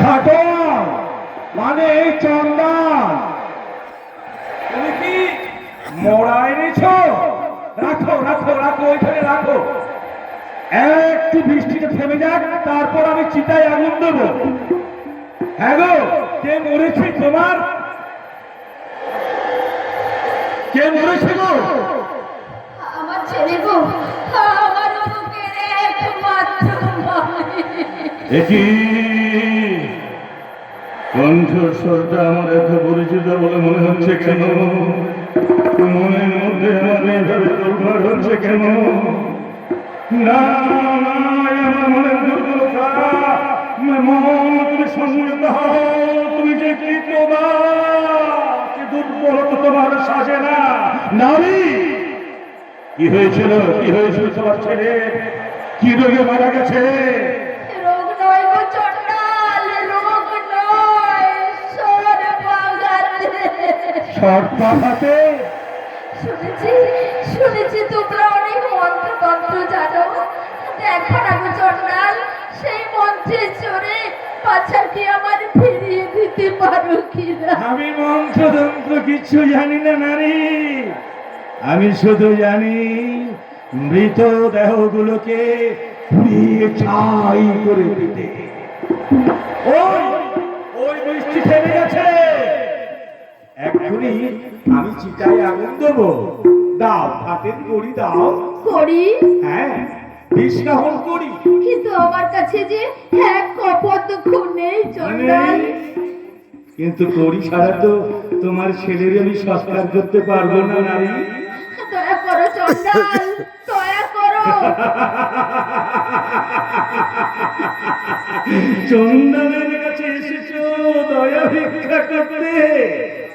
খাটো মানে এই চন্দন। তুমি কি মোড়া এনেছ? রাখো রাখো রাখো ওইখানে রাখো। একটু বৃষ্টিটা থেমে যাক তারপর আমি চিতায় আগুন দেবো। হ্যাঁ গো কে মরেছে তোমার? কে মরেছে গো? আমার ছেলে গো আমার বুকের একমাত্র মায়ে এটি কণ্ঠস্বরটা আমার এত পরিচিত বলে মনে হচ্ছে কেন? মনের মধ্যে আমার এইভাবে তোলপাড় হচ্ছে কেন? কি হয়েছিল? কি হয়েছিল তোমার ছেলে? কি রোগে মারা গেছে? সর্পাঘাতে শুনেছি শুনেছি তোমরা অনেক মন্ত্র তন্ত্র জানো। দেখো না গো চন্ডাল সেই মন্ত্রে চড়ে বাচ্চাকে আমার ফিরিয়ে দিতে পারো কিনা? আমি মন্ত্রতন্ত্র কিচ্ছু জানি না নারী। আমি শুধু জানি মৃত দেহগুলোকে পুড়িয়ে ছাই করে দিতে। ওই ওই বৃষ্টি থেমে গেছে। এখনই আমি চিতায় আগুন দেবো। দাও হাতের করি দাও। করি হ্যাঁ বিষ্ণাহন করি কিন্তু আমার কাছে যে এক কপদক্ষ নেই চন্ডাল কিন্তু করি ছাড়া তো তোমার ছেলের আমি সংস্কার করতে পারব না নারী। দয়া করো চন্ডাল দয়া করো। চন্দনের কাছে এসেছ দয়া ভিক্ষা করতে।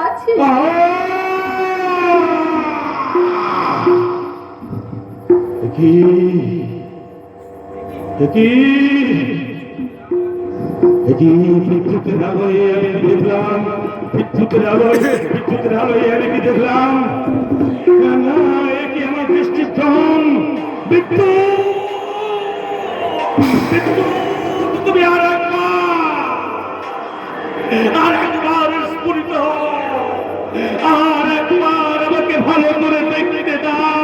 আছে। কি কি কি বিদ্যুতের আলোয় আমি দেখলাম, বিদ্যুতের আলোয় বিদ্যুতের আলোয় আমি কি দেখলাম? না কি আমার দৃষ্টিভ্রম বিদ্যুৎ! বিদ্যুৎ! ভালো করে দেখতে দাও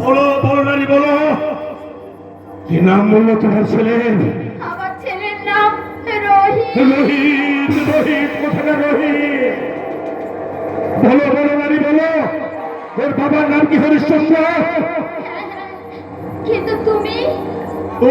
বলো বলো নারী বলো। কি নাম বলল তোমার ছেলের? আমার ছেলের নাম রোহিত। রোহিত রোহিত কোথাকার রোহিত? বলো বলো নারী বলো। ওর বাবার নাম কি হরিশ্চন্দ্র? কিন্তু তুমি? ও।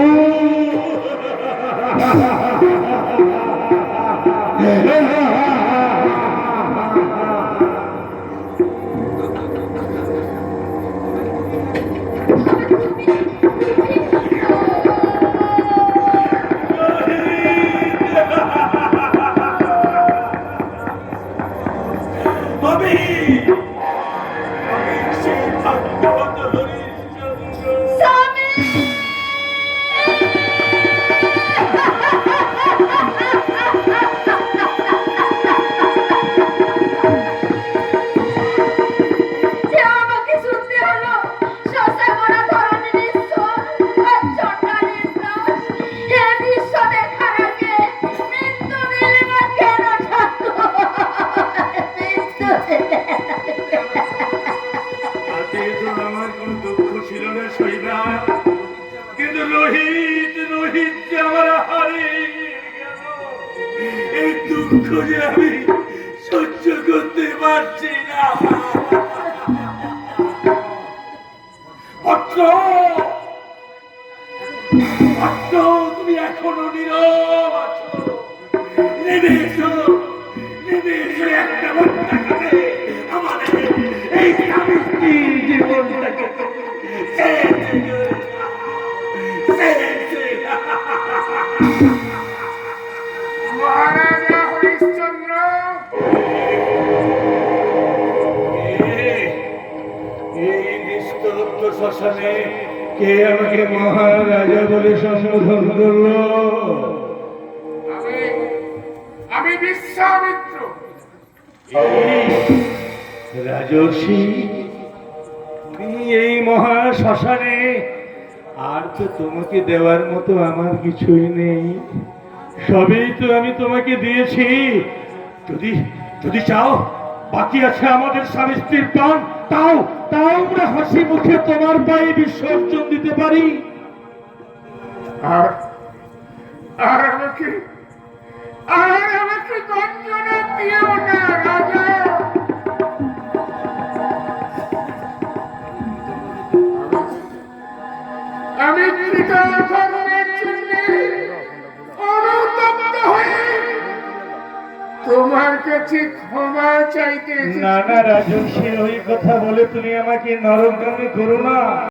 আমি কিন্তু রোহিত রোহিত যে আমার এই দুঃখ যে আমি সহ্য করতে পারছি না। তুমি এখনও নীরব আছো। নেমে এসো। শ্মশানে কে আমাকে মহারাজা বলে সম্বোধন করল? আমি আমি বিশ্বামিত্র রাজর্ষি তুমি এই মহা শ্মশানে আর তো তোমাকে দেওয়ার মতো আমার কিছুই নেই। সবই তো আমি তোমাকে দিয়েছি। যদি যদি চাও বাকি আছে আমাদের স্বামী স্ত্রীর প্রাণ। তাও তাও আমরা হাসি মুখে তোমার পায়ে বিসর্জন দিতে পারি। আর আর আমাকে, আর কাছে ক্ষমা চাইতে। না না ওই কথা বলে তুমি আমাকে নরম করো না